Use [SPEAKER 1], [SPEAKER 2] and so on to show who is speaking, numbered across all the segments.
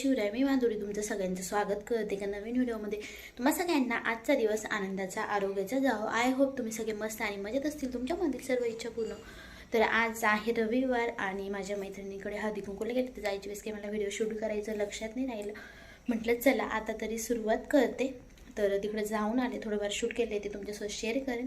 [SPEAKER 1] शिवराय मी माधुरी तुमचं सगळ्यांचं स्वागत करते का नवीन व्हिडिओमध्ये. तुम्हा सगळ्यांना आजचा दिवस आनंदाचा आरोग्याचा जावो. आय होप तुम्ही सगळे मस्त आणि मजेत असतील तुमच्यामधील सर्व इच्छा पूर्ण. तर आज आहे रविवार आणि माझ्या मैत्रिणीकडे हळदी कुंकूला गेले तर जायची वेळेस काही मला व्हिडिओ शूट करायचं लक्षात नाही राहिलं. म्हटलं चला आता तरी सुरुवात करते. तर तिकडे जाऊन आले. थोडंफार शूट केले ते तुमच्यासोबत शेअर करेन.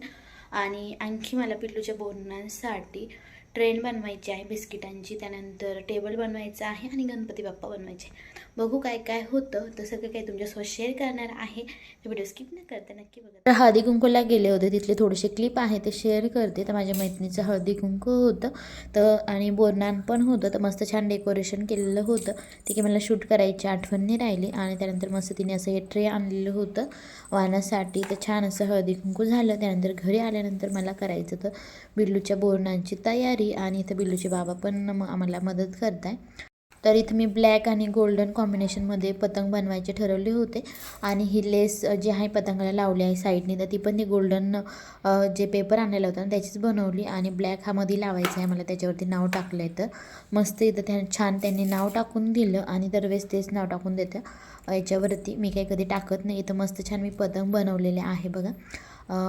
[SPEAKER 1] आणि आणखी मला पिल्लूच्या बोलण्यासाठी ट्रेन बनवायची आहे बिस्किटांची त्यानंतर टेबल बनवायचं आहे आणि गणपती बाप्पा बनवायचे बघू काय काय होतं तर सगळं काही तुमच्यासोबत शेअर करणार आहे. व्हिडिओ स्किप न करता नक्की बघा. तर हळदी कुंकूला गेले होते तिथले थोडेसे क्लिप आहे ते शेअर करते. तर माझ्या मैत्रिणीचं हळदी कुंकू होतं तर आणि बोरनान पण होतं तर मस्त छान डेकोरेशन केलेलं होतं. ते की मला शूट करायची आठवण नाही राहिली आणि त्यानंतर मस्त तिने असं हे ट्रे आणलेलं होतं वाहनासाठी तर छान असं हळदी कुंकू झालं त्यानंतर घरी आल्यानंतर मला करायचं तर बिल्लूच्या बोरणांची तयारी. आणि इथं बिल्लूचे बाबा पण म- आम्हाला मदत करत आहे तर इथं मी ब्लॅक आणि गोल्डन कॉम्बिनेशनमध्ये पतंग बनवायचे ठरवले होते. आणि ही लेस जी आहे पतंगाला लावली आहे साईडने तर ती पण ती गोल्डन जे पेपर आणलेला होता ना त्याचीच बनवली. आणि ब्लॅक हा मध्ये लावायचा आहे मला त्याच्यावरती नाव टाकलं आहे तर. मस्त इथं त्या छान त्यांनी नाव टाकून दिलं आणि दरवेळेस तेच नाव टाकून देतं याच्यावरती मी काही कधी टाकत नाही. इथं मस्त छान मी पतंग बनवलेले आहे बघा.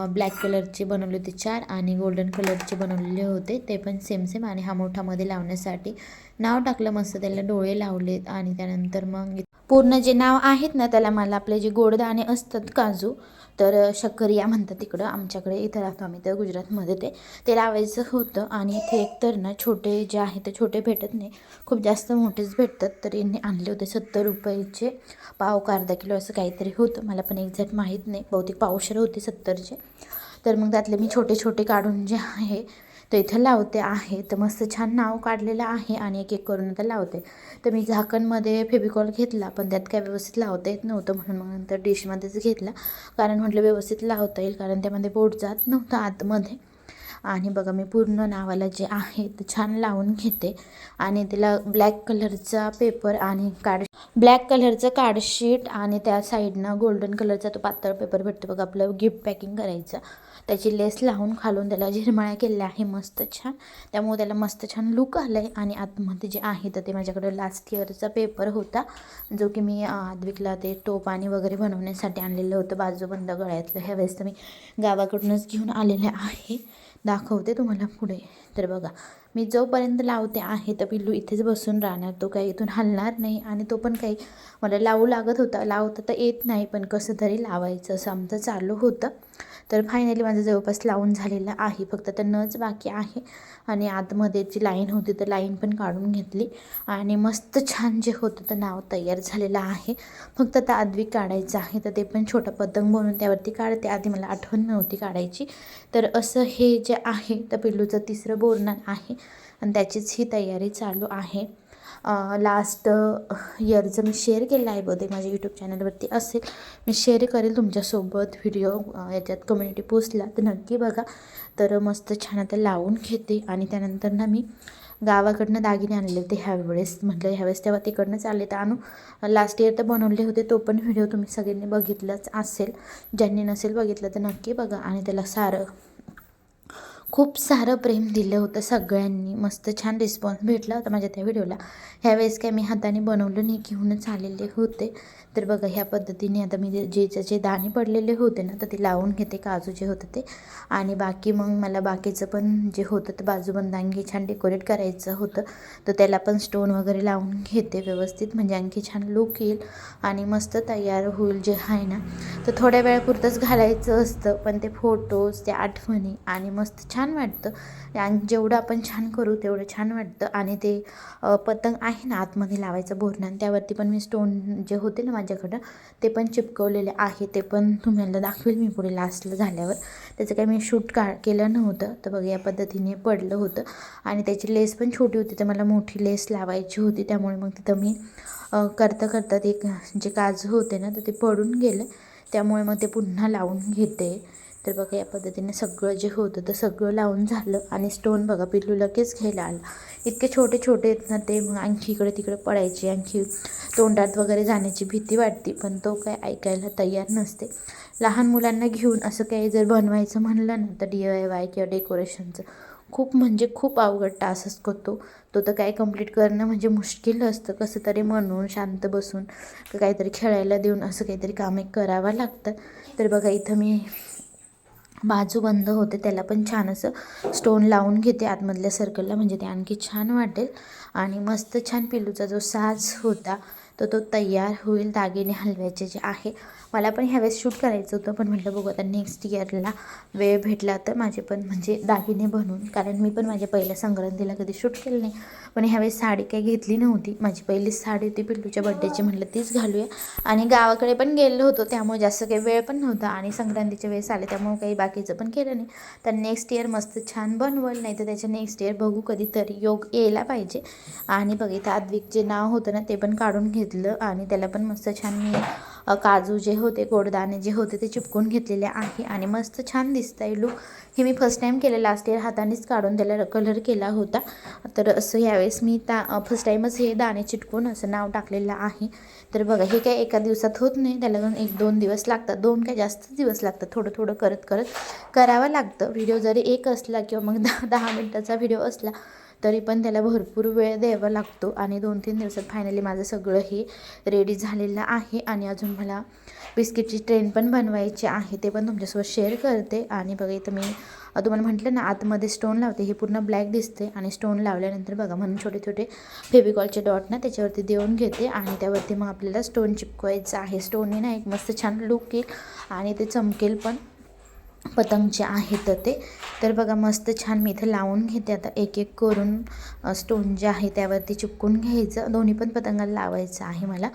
[SPEAKER 1] ब्लॅक कलरचे बनवले होते चार आणि गोल्डन कलरचे बनवलेले होते. ते पण सेम सेम आणि हा मोठामध्ये लावण्यासाठी नाव टाकलं मस्त त्याला डोळे लावलेत आणि त्यानंतर मग पूर्ण जे नाव आहेत ना त्याला मला आपले जे गोडदाणे असतात काजू तर शक्करिया म्हणतात तिकडं आमच्याकडे. इथं राहतो आम्ही तर गुजरातमध्ये ते. ते लावायचं होतं आणि इथे एकतर ना छोटे जे आहे ते छोटे भेटत नाही. खूप जास्त मोठेच भेटतात तर यांनी आणले होते सत्तर रुपयाचे. पाव का अर्धा किलो असं काहीतरी होतं. मला पण एक्झॅक्ट माहीत नाही. बहुतेक पावशर होते सत्तरचे. तर मग त्यातले मी छोटे छोटे काढून जे आहे तर इथं लावते आहे. तर मस्त छान नाव काढलेलं आहे आणि एक एक करून आता लावते. तर मी झाकणमध्ये फेबिकॉल घेतला पण त्यात काय व्यवस्थित लावता येत नव्हतं म्हणून मग नंतर डिशमध्येच घेतला. कारण म्हटलं व्यवस्थित लावता येईल कारण त्यामध्ये बोट जात नव्हतं आतमध्ये. आणि बघा मी पूर्ण नावाला जे आहे ते छान लावून घेते. आणि त्याला ब्लॅक कलरचा पेपर आणि कार्ड ब्लॅक कलरचं कार्डशीट आणि त्या साईडनं गोल्डन कलरचा तो पातळ पेपर भेटतो बघा आपलं गिफ्ट पॅकिंग करायचं. त्याची लेस लावून खालून त्याला झिरमाळ्या केलेल्या आहे मस्त छान. त्यामुळे त्याला मस्त छान लुक आलं आहे आणि आतमध्ये जे आहे तर ते माझ्याकडे लास्ट इयरचा पेपर होता जो की मी आद्विकला ते टोप आणि वगैरे बनवण्यासाठी आणलेलं होतं बाजूबंद गळ्यातलं. ह्या वेळेस तर मी गावाकडूनच घेऊन आलेले आहे. दाखवते तुम्हाला पुढे. तर बघा मी जोपर्यंत लावते आहे तर पिल्लू इथेच बसून राहणार. तो काही इथून हलणार नाही आणि तो पण काही मला लावू लागत होता. लावता तर येत नाही पण कसं तरी लावायचं असं आमचं चालू होतं. तर फायनली माझं जवळपास लावून झालेलं आहे. फक्त तर नच बाकी आहे. आणि आतमध्ये जी लाईन होती तर लाईन पण काढून घेतली. आणि मस्त छान जे होतं तर नाव तयार झालेलं आहे. फक्त आता आदवी काढायचं आहे तर ते पण छोटा पतंग बनवून त्यावरती काढते. आधी मला आठवण नव्हती काढायची. तर असं हे जे आहे तर पिल्लूचं तिसरं बोरणार आहे. आणि त्याचीच ही तयारी चालू आहे. लास्ट इयरचं मी शेअर केलं आहे बहुतेक माझ्या यूट्यूब चॅनलवरती असेल मी शेअर करेल तुमच्यासोबत व्हिडिओ याच्यात कम्युनिटी पोस्टला. तर नक्की बघा. तर मस्त छान आता लावून घेते. आणि त्यानंतर ना मी गावाकडनं दागिने आणले होते ह्यावेळेस. म्हटलं ह्यावेळेस तेव्हा तिकडनंच आले तर आणू. लास्ट इयर तर बनवले होते तो पण व्हिडिओ तुम्ही सगळ्यांनी बघितलाच असेल. ज्यांनी नसेल बघितलं तर नक्की बघा. आणि त्याला सारं खूप सारं प्रेम दिलं होतं सगळ्यांनी. मस्त छान रिस्पॉन्स भेटला होता माझ्या त्या व्हिडिओला ह्यावेळेस काय मी हाताने बनवलं नाही घेऊनच आलेले होते. तर बघा ह्या पद्धतीने आता मी जे जे जे दाणे पडलेले होते ना तर ते लावून घेते काजू जे होतं ते. आणि बाकी मग मला बाकीचं पण जे होतं ते बाजूबंद आणखी छान डेकोरेट करायचं होतं. तर त्याला पण स्टोन वगैरे लावून घेते व्यवस्थित म्हणजे आणखी छान लुक येईल. आणि मस्त तयार होईल जे आहे ना तर थोड्या वेळापुरतंच घालायचं असतं. पण ते फोटोज त्या आठवणी आणि मस्त छान वाटतं. आणि जेवढं आपण छान करू तेवढं छान वाटतं. आणि ते पतंग आहे ना आतमध्ये लावायचं बोरणान त्यावरती पण मी स्टोन जे होते ना माझ्याकडं ते पण चिपकवलेले आहे. ते पण तुम्हाला दाखवेल मी पुढे लास्टला झाल्यावर. त्याचं काही मी शूट का केलं नव्हतं. तर बघा या पद्धतीने पडलं होतं. आणि त्याची लेस पण छोटी होती. तर मला मोठी लेस लावायची होती. त्यामुळे मग तिथं मी करता करता ते जे काजू होते ना तर ते पडून गेलं. त्यामुळे मग ते पुन्हा लावून घेते. तर बघा या पद्धतीने सगळं जे होतं तर सगळं लावून झालं आणि स्टोन बघा पिल्लू लगेच घ्यायला आला. इतके छोटे छोटे आहेत ना ते मग आणखी इकडे तिकडे पडायचे आणखी तोंडात वगैरे जाण्याची भीती वाटते पण तो काय ऐकायला तयार नसते. लहान मुलांना घेऊन असं काही जर बनवायचं म्हणलं ना तर डी आय वाय किंवा डेकोरेशनचं खूप म्हणजे खूप अवघड टास्क असतो तो तो तर काय कंप्लीट करणं म्हणजे मुश्किल असतं. कसं तरी म्हणून शांत बसून काहीतरी खेळायला देऊन असं काहीतरी काम एक करावं लागतं. तर बघा इथं मी बाजू बंद होते त्याला पण छान असं स्टोन लावून घेते आतमधल्या सर्कलला म्हणजे ते आणखी छान वाटेल. आणि मस्त छान पिलूचा जो साज होता तर तो तयार होईल दागिने हलव्याचे जे आहे. मला पण ह्यावेळेस शूट करायचं होतं पण म्हटलं बघू आता नेक्स्ट इयरला वेळ भेटला तर माझे पण म्हणजे दागिने बनवून कारण मी पण माझ्या पहिल्या संक्रांतीला कधी शूट केलं नाही. पण ह्यावेळेस साडी काही घेतली नव्हती. माझी पहिलीच साडी होती पिल्लूच्या बड्डेची म्हटलं तीच घालूया. आणि गावाकडे पण गेलो होतो त्यामुळे जास्त काही वेळ पण नव्हता. आणि संक्रांतीच्या वेळेस आले त्यामुळे काही बाकीचं पण केलं नाही. तर नेक्स्ट इयर मस्त छान बनवल नाही तर त्याच्या नेक्स्ट इयर बघू कधीतरी योग यायला पाहिजे. आणि बघ इथं आद्विक जे नाव होतं ना ते पण काढून घे घेतलं आणि त्याला पण मस्त छान मी काजू जे होते गोडदाणे जे होते ते चिपकून घेतलेले आहे आणि मस्त छान दिसतं आहे लूक हे मी फर्स्ट टाईम केलं लास्ट इयर हातानेच काढून त्याला कलर केला होता. तर असं यावेळेस मी ता फर्स्ट टाईमच हे दाणे चिटकून असं नाव टाकलेलं आहे. तर बघा हे काय एका दिवसात होत नाही त्याला पण एक दोन दिवस लागतात. दोन काय जास्तच दिवस लागतात थोडं थोडं करत करत करावं लागतं. व्हिडिओ जरी एक असला किंवा मग दहा दहा मिनटाचा व्हिडिओ असला तरी पण त्याला भरपूर वेळ द्यावा लागतो. आणि दोन तीन दिवसात फायनली माझं सगळं हे रेडी झालेलं आहे. आणि अजून मला बिस्किटची ट्रेन पण बनवायची आहे. ते पण तुमच्यासोबत शेअर करते. आणि बघा इथं मी तुम्हाला म्हटलं ना आतमध्ये स्टोन लावते. हे पूर्ण ब्लॅक दिसते आणि स्टोन लावल्यानंतर बघा म्हणून छोटे छोटे फेविकॉलचे डॉट ना त्याच्यावरती देऊन घेते. आणि त्यावरती मग आपल्याला स्टोन चिपकवायचं आहे. स्टोनने ना एक मस्त छान लुक येईल. आणि ते चमकेल पण. पतंग जे आहेत ते. तर बघा मस्त छान मी इथे लावून घेते. आता एक एक करून स्टोन जे आहे त्यावरती चिपकून घ्यायचं. दोन्ही पण पतंगाला लावायचं आहे मला.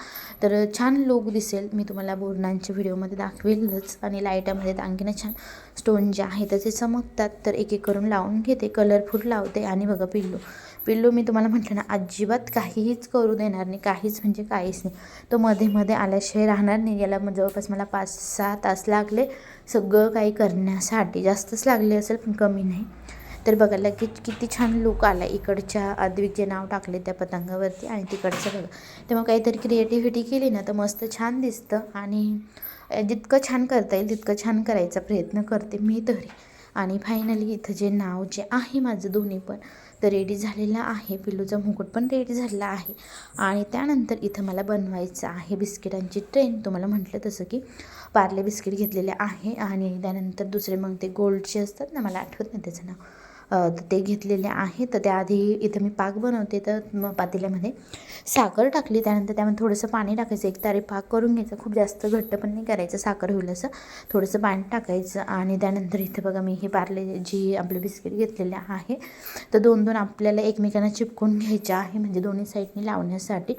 [SPEAKER 1] तर छान लुक दिसेल. मी तुम्हाला बोरणांच्या व्हिडिओमध्ये दाखवेलच आणि लाईटामध्ये तर आणखीन छान स्टोन जे आहेत ते चमकतात. तर एक एक करून लावून घेते. कलरफुल लावते आणि बघा पिल्लू. पिल्लू मी तुम्हाला म्हटलं ना अजिबात काहीच करू देणार नाही काहीच म्हणजे काहीच नाही. तो मध्ये मध्ये आल्याशिवाय राहणार नाही. याला मग जवळपास मला पाच सहा तास लागले. सगळं काही करण्यासाठी जास्तच लागले असेल पण कमी नाही. तर बघायला की किती छान लुक आला इकडच्या आद्विक जे नाव टाकले त्या पतंगावरती आणि तिकडचं बघा. तेव्हा काहीतरी क्रिएटिव्हिटी केली ना तर मस्त छान दिसतं आणि जितकं छान करता येईल तितकं छान करायचा प्रयत्न करते मी तरी. आणि फायनली इथं जे नाव जे आहे माझं दोन्ही पण तर रेडी झालेला आहे. पिल्लूचा मुकुट पण रेडी झालेला आहे. आणि त्यानंतर इथं मला बनवायचं आहे बिस्किटांची ट्रेन. तुम्हाला म्हटलं तसं की पार्ले बिस्किट घेतलेले आहे. आणि त्यानंतर दुसरे मग ते गोल्डचे असतात ना मला आठवत नाही त्याचं नाव. तर ते घेतलेले आहे. तर त्याआधी इथं मी पाक बनवते. तर मग पातेल्यामध्ये साखर टाकली. त्यानंतर त्यामध्ये थोडंसं पाणी टाकायचं. एक तारी पाक करून घ्यायचं. खूप जास्त घट्ट पण नाही करायचं. साखर होईल असं. थोडंसं पाणी टाकायचं. आणि त्यानंतर इथे बघा मी हे पार्ले जी आपले बिस्किट घेतलेले आहे. तर दोन दोन आपल्याला एकमेकांना चिपकून घ्यायचे आहे. म्हणजे दोन्ही साईडनी लावण्यासाठी.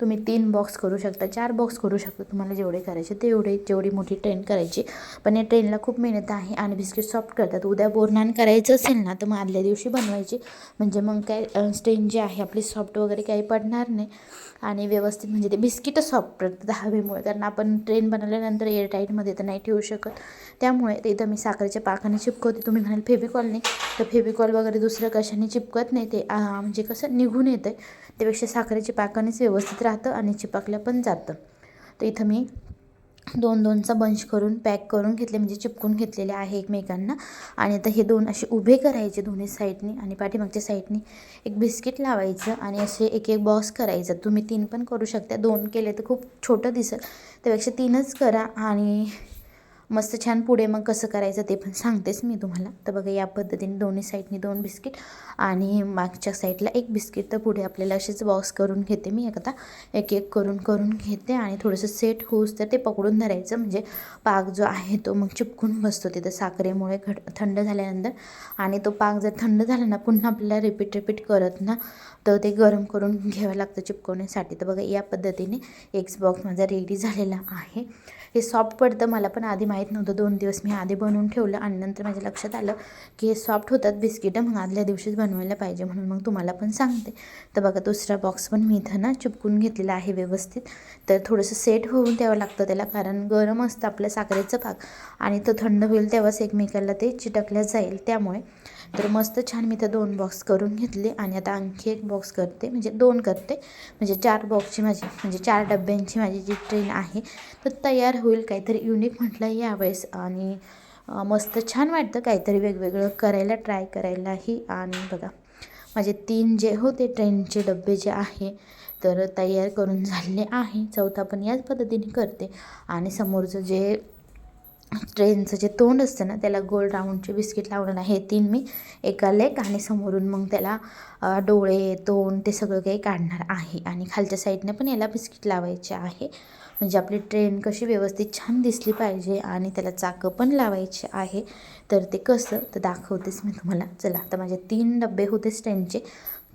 [SPEAKER 1] तुम्ही तीन बॉक्स करू शकता चार बॉक्स करू शकता तुम्हाला जेवढे करायचे तेवढे जेवढी मोठी ट्रेन करायची. पण या ट्रेनला खूप मेहनत आहे आणि बिस्किट सॉफ्ट करतात. उद्या बोरनान करायचं असेल ना तर मग आदल्या दिवशी बनवायची. म्हणजे मग काय स्ट्रेन जी आहे आपली सॉफ्ट वगैरे काही पडणार नाही. आणि व्यवस्थित म्हणजे ते बिस्किटं सॉफ्ट पडतात हवेमुळे. कारण आपण ट्रेन बनवल्यानंतर एअरटाईटमध्ये तर नाही ठेवू शकत. त्यामुळे ते इथं मी साखरेच्या पाकाने चिपकवते. तुम्ही म्हणाल फेविकॉलने तर फेविकॉल वगैरे दुसरं कशाने चिपकत नाही ते म्हणजे कसं निघून येतं त्यापेक्षा साखरेचे पाकानेच व्यवस्थित राहतं आणि चिपाकल्या पण जातं. तर इथं मी दोन दोनचा बंच करून पॅक करून घेतले म्हणजे चिपकून घेतलेले आहे एकमेकांना. आणि आता हे दोन असे उभे करायचे दोन्ही साईडनी आणि पाठीमागच्या साईडनी एक बिस्किट लावायचं आणि असे एक एक बॉक्स करायचं. तुम्ही तीन पण करू शकता. दोन केले तर खूप छोटं दिसेल. त्यापेक्षा तीनच करा आणि मस्त छान पुढे मग कसं करायचं ते पण सांगतेच मी तुम्हाला. तर बघा या पद्धतीने दोन्ही साईडनी दोन बिस्किट आणि मागच्या साईडला एक बिस्किट. तर पुढे आपल्याला असेच बॉक्स करून घेते मी एकदा एक एक करून करून घेते आणि थोडंसं सेट होऊस तर ते पकडून धरायचं. म्हणजे पाक जो आहे तो मग चिपकून बसतो तिथं साखरेमुळे घट थंड झाल्यानंतर. आणि तो पाक जर थंड झाला ना पुन्हा आपल्याला रिपीट रिपीट करत ना तर ते गरम करून घ्यावं लागतं चिपकवण्यासाठी. तर बघा या पद्धतीने एक बॉक्स माझा रेडी झालेला आहे. हे सॉफ्ट पडतं. मला पण आधी माहीत नव्हतं. दोन दिवस मी आधी बनवून ठेवलं आणि नंतर माझ्या लक्षात आलं की हे सॉफ्ट होतात. बिस्किटं मग आदल्या दिवशीच बनवायला पाहिजे म्हणून मग तुम्हाला पण सांगते. तर बघा दुसरा बॉक्स पण मी इथं ना चिपकून घेतलेला आहे व्यवस्थित. तर थोडंसं सेट होऊन द्यावं लागतं त्याला कारण गरम असतं आपल्या साखरेचं पाक आणि तो थंड होईल तेव्हाच एकमेकाला ते चिटकल्या जाईल. त्यामुळे तर मस्त छान मी तर दोन बॉक्स करून घेतले आणि आता आणखी एक बॉक्स करते. म्हणजे दोन करते. म्हणजे चार बॉक्सची माझी म्हणजे चार डब्यांची माझी जी ट्रेन आहे तर तयार होईल काहीतरी युनिक म्हटलं यावेळेस. आणि मस्त छान वाटतं काहीतरी वेगवेगळं करायला ट्राय करायलाही. आणि बघा माझे तीन जे होते ट्रेनचे डबे जे आहे तर तयार करून झालेले आहे. चौथा पण याच पद्धतीने करते. आणि समोरचं जे ट्रेनचं जे तोंड असतं ना त्याला गोल राऊंडचे बिस्किट लावणार आहे. हे तीन मी एका लेग आणि समोरून मग त्याला डोळे तोंड ते सगळं काही काढणार आहे. आणि खालच्या साईडने पण याला बिस्किट लावायचे आहे. म्हणजे आपली ट्रेन कशी व्यवस्थित छान दिसली पाहिजे आणि त्याला चाकं पण लावायचे आहे. तर ते कसं? तर दाखवतेच मी तुम्हाला. चला आता माझे तीन डबे होतेच ट्रेनचे.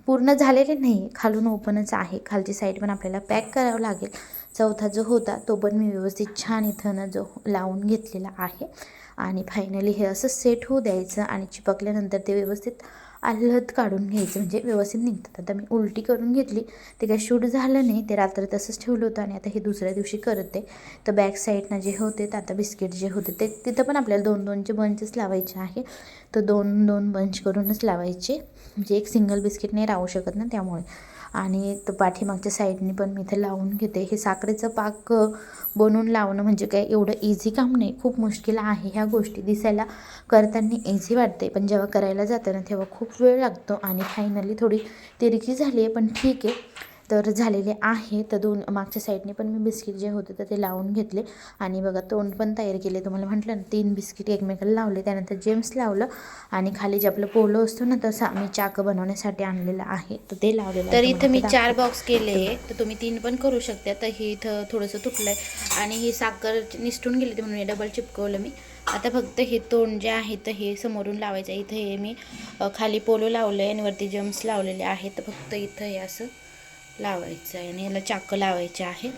[SPEAKER 1] पूर्ण झालेले नाही खालून ओपनच आहे. खालची साईड पण आपल्याला पॅक करावं लागेल. चौथा जो होता तो पण मी व्यवस्थित छान इथं जो लावून घेतलेला आहे. आणि फायनली हे असं सेट होऊ द्यायचं आणि चिपकल्यानंतर ते व्यवस्थित आल्हद काढून घ्यायचं म्हणजे व्यवस्थित निघतात. आता मी उलटी करून घेतली ते काही शूट झालं नाही ते रात्र तसंच ठेवलं होतं आणि आता हे दुसऱ्या दिवशी करते. तर बॅक साईडनं जे होते तर आता बिस्किट जे होते ते तिथं पण आपल्याला दोन दोनचे बंचच लावायचे आहे. तर दोन दोन बंच करूनच लावायचे. म्हणजे एक सिंगल बिस्किट नाही राहू शकत ना त्यामुळे. आणि तर पाठीमागच्या साईडने पण मी इथे लावून घेते. हे साखरेचं पाक बनवून लावणं म्हणजे काय? एवढं इझी काम नाही. खूप मुश्किल आहे ह्या गोष्टी. दिसायला करताना इझी वाटते पण जेव्हा करायला जातं ना तेव्हा खूप वेळ लागतो आणि फायनली थोडी तिरकी झाली आहे पण ठीक. आहे तर झालेले आहे. तर दोन मागच्या साईडने पण मी बिस्किट जे होते तर ते लावून घेतले. आणि बघा तोंड पण तयार केले. तुम्हाला म्हटलं ना तीन बिस्किट एकमेकाला लावले. त्यानंतर जेम्स लावलं. आणि खाली जे आपलं पोलो असतो ना तसा मी चाक बनवण्यासाठी आणलेलं आहे. तर ते लावलेलं
[SPEAKER 2] तर
[SPEAKER 1] आहे.
[SPEAKER 2] इथं मी चार बॉक्स केले. तर तुम्ही तीन पण करू शकता. तर हे इथं थोडंसं तुटलंय. आणि ही साखर निसटून गेली ते म्हणून डबल चिपकवलं मी. आता फक्त हे तोंड जे आहे तर हे समोरून लावायचं आहे. इथं हे मी खाली पोलो लावलं आहे आणि वरती जम्स लावलेले आहेत. तर फक्त इथं हे असं लावायचं आहे आणि याला चाकं लावायचे आहे.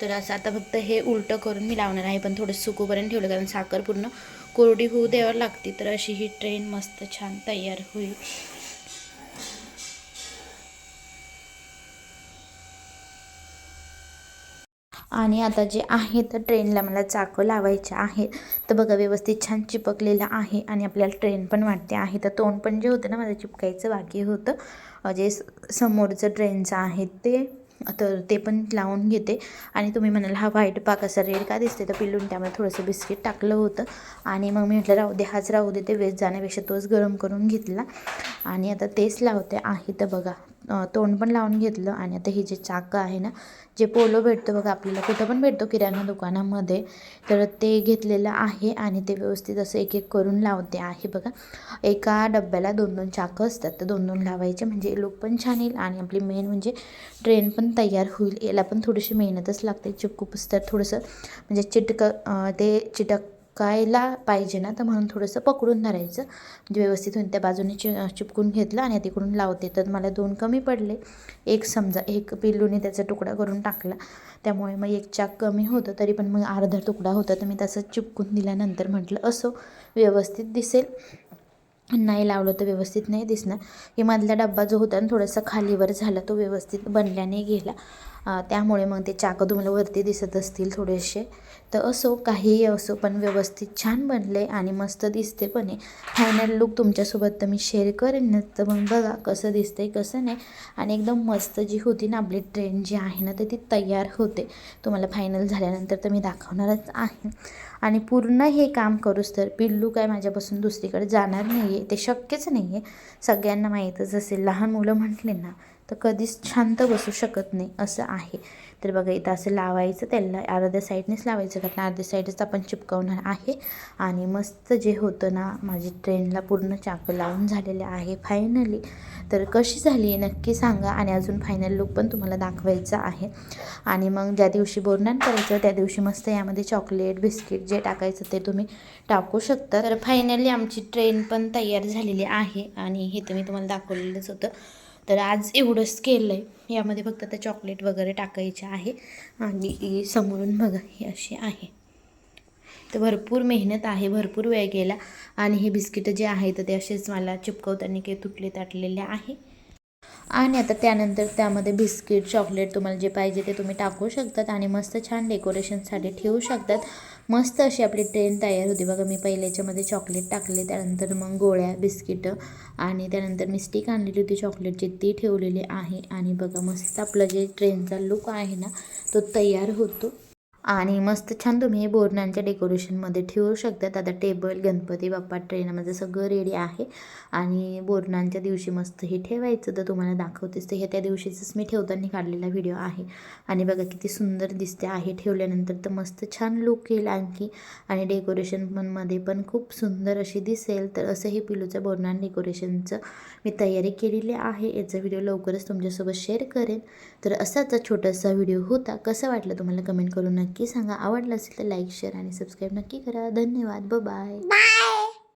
[SPEAKER 2] तर असं आता फक्त हे उलटं करून मी लावणार आहे पण थोडं सुकूपर्यंत ठेवलं कारण साखर पूर्ण कोरडी होऊ द्यावं लागते. तर अशी ही ट्रेन मस्त छान तयार होईल.
[SPEAKER 1] आणि आता जे आहे तर ट्रेनला मला चाकं लावायचे आहेत. तर बघा व्यवस्थित छान चिपकलेलं आहे आणि आपल्याला ट्रेन पण वाटते आहे. तर तोंड पण जे होतं ना माझं चिपकायचं बाकी होतं. जे स- समोरचं ट्रेनचं आहे ते तर ते पण लावून घेते. आणि तुम्ही म्हणाल हा व्हाईट पाक असा रेड का दिसते तर पिलून त्यामुळे थोडंसं बिस्किट टाकलं होतं. आणि मग मी म्हटलं राहू दे हाच राहू दे ते वेस्ट जाण्यापेक्षा तोच गरम करून घेतला. आणि आता तेच लावते आहे. तर बघा तोंड पण लावून घेतलं आणि आता हे जे चाकं आहे ना जे पोलो भेटतो बघा आपल्याला कुठं पण भेटतो किराणा दुकानामध्ये तर ते घेतलेलं आहे आणि ते व्यवस्थित असं एक एक करून लावते आहे बघा. एका डब्याला दोन दोन चाकं असतात तर दोन दोन लावायचे म्हणजे लुक पण छान येईल आणि आपली मेन म्हणजे ट्रेन पण तयार होईल. याला पण थोडीशी मेहनतच लागते चिपकू तर थोडंसं म्हणजे चिटक ते चिटक चिपकायला पाहिजे ना तर म्हणून थोडंसं पकडून धरायचं. म्हणजे व्यवस्थित होईल त्या बाजूने चि चिपकून घेतलं आणि तिकडून लावते. तर मला दोन कमी पडले. एक समजा एक पिल्लूने त्याचा तुकडा करून टाकला. त्यामुळे मग एक चाक कमी होतं तरी पण मग अर्धा तुकडा होता. तर मी तसं चिपकून दिल्यानंतर म्हटलं असो व्यवस्थित दिसेल. नाही लावलं तर व्यवस्थित नाही दिसणार. हे मधला डब्बा जो होता ना थोडासा खालीवर झाला तो व्यवस्थित बनल्याने गेला. त्यामुळे मग ते चाकं तुम्हाला वरती दिसत असतील थोडेसे. तर असो काहीही असो पण व्यवस्थित छान बनले आणि मस्त दिसते पण आहे फायनल लुक तुमच्यासोबत तर मी शेअर करेन तर मग बघा कसं दिसतंय कसं नाही. आणि एकदम मस्त जी होती ना आपली ट्रेन जी आहे ना तर ती तयार होते. तुम्हाला फायनल झाल्यानंतर तर मी दाखवणारच आहे. आणि पूर्ण हे काम करूस तर पिल्लू काय माझ्यापासून दुसरीकडे जाणार नाही आहे ते शक्यच नाही आहे सगळ्यांना माहीतच असेल लहान मुलं म्हटले ना. तर कधीच शांत बसू शकत नाही असं आहे. तर बघा इथं असं लावायचं त्याला अर्ध्या साईडनेच लावायचं कारण अर्ध्या साईडच आपण चिपकवणार आहे. आणि मस्त जे होतं ना माझी ट्रेनला पूर्ण चाकं लावून झालेले आहे फायनली तर कशी झाली नक्की सांगा. आणि अजून फायनल लुक पण तुम्हाला दाखवायचा आहे. आणि मग ज्या दिवशी बोरणान करायचं त्या दिवशी मस्त यामध्ये चॉकलेट बिस्किट जे टाकायचं ते तुम्ही टाकू शकता. तर फायनली आमची ट्रेन पण तयार झालेली आहे. आणि हे तुम्ही तुम्हाला दाखवलेलंच होतं. तर आज एवढंच केलं आहे यामध्ये फक्त त्या चॉकलेट वगैरे टाकायचे आहे. आणि समोरून बघा ही अशी आहे. तर भरपूर मेहनत आहे भरपूर वेळ गेला. आणि हे बिस्किटं जे आहेत तर ते असेच मला चिपकवताना काही तुटले ताटलेले आहे. आणि आता त्यानंतर त्यामध्ये बिस्किट चॉकलेट तुम्हाला जे पाहिजे ते तुम्ही टाकू शकतात. आणि मस्त छान डेकोरेशनसाठी ठेवू शकतात. मस्त अशी आपली ट्रेन तयार होती. बघा मी पहिले याच्यामध्ये चॉकलेट टाकले त्यानंतर मग गोळ्या बिस्किटं आणि त्यानंतर मी स्टिक आणलेली होती चॉकलेटची ती ठेवलेली आहे. आणि बघा मस्त आपलं जे ट्रेनचा लुक आहे ना तो तयार होतो.
[SPEAKER 2] आणि मस्त छान तुम्ही हे बोरणांच्या डेकोरेशनमध्ये ठेवू शकतात. आता टेबल गणपती बाप्पा ट्रेनमध्ये सगळं रेडी आहे. आणि बोरणांच्या दिवशी मस्त हे ठेवायचं. तर तुम्हाला दाखवतेच तर हे त्या दिवशीचंच मी ठेवताना काढलेला व्हिडिओ आहे. आणि बघा किती सुंदर दिसते आहे ठेवल्यानंतर. तर मस्त छान लुक येईल आणखी. आणि डेकोरेशन पण मध्ये पण खूप सुंदर अशी दिसेल. तर असं हे पिलूचं बोरणान डेकोरेशनचं मी तयारी केलेली आहे. याचा व्हिडिओ लवकरच तुमच्यासोबत शेअर करेन. तर असाच छोटासा व्हिडिओ होता. कसं वाटलं तुम्हाला कमेंट करून नक्की सांगा. आवडलं असेल तर लाईक शेअर आणि सबस्क्राईब नक्की करा. धन्यवाद. ब बाय
[SPEAKER 3] बाय